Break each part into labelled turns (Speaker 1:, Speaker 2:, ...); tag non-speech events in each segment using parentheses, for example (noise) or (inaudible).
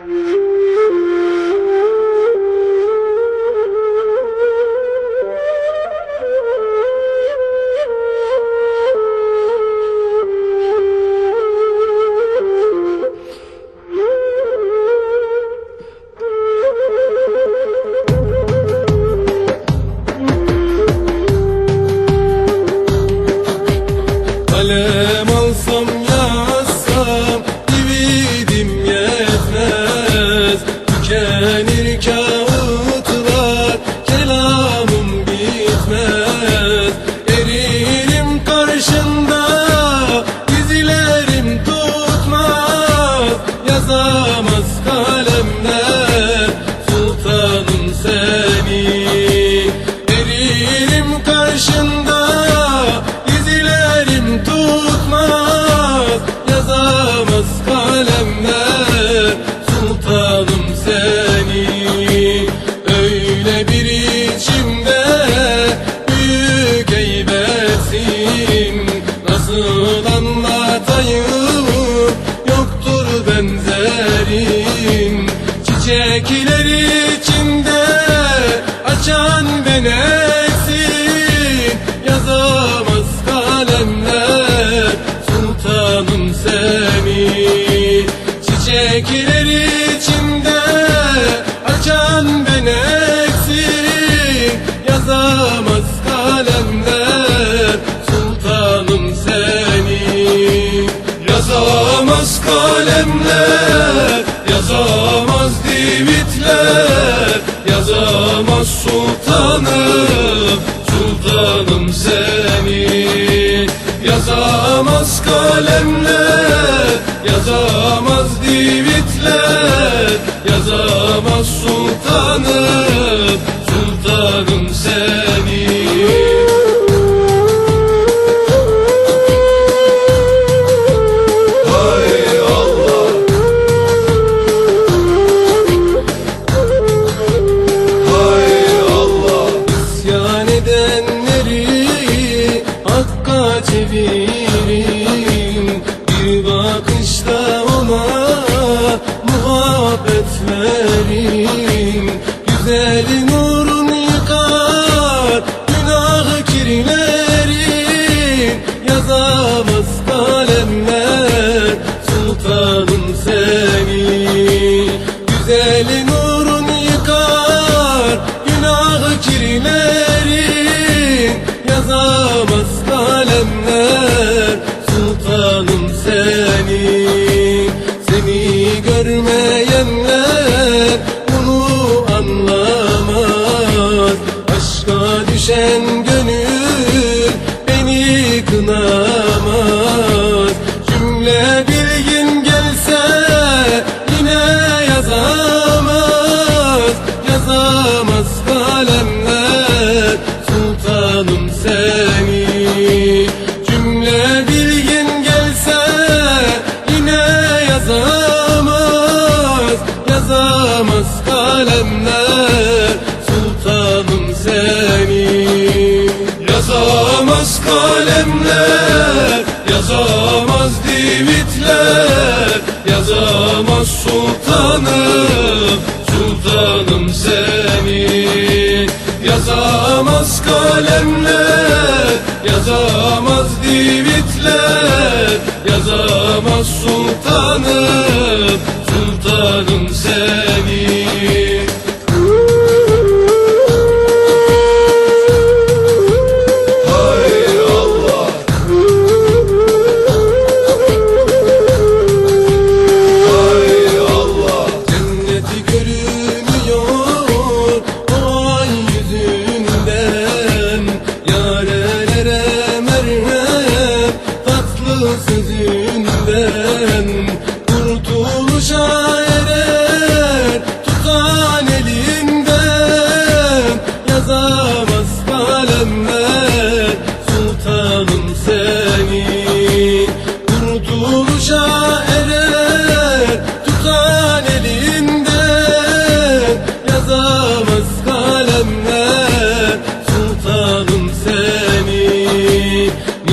Speaker 1: Thank (laughs) you. bir kere Çiçekler içinde Açan beneksin Yazamaz kalemler Sultanım seni Çiçekler içinde sultanım edenleri Hakka çevirin. Bir bakışta ona Muhabbet verin düşen gönül Beni kınamaz. Cümle bilgin gelse Yine yazamaz. Yazamaz Yazamaz divitler Yazamaz sultanım Sultanım seni Yazamaz kalemler Yazamaz divitler Yazamaz sultanım Sultanım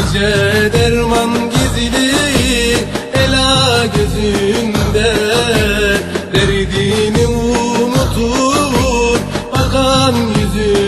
Speaker 1: Nice derman gizli Ela gözünde. Derdini unutur Bakan yüzünde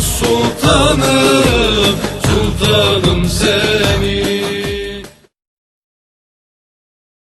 Speaker 1: Sultan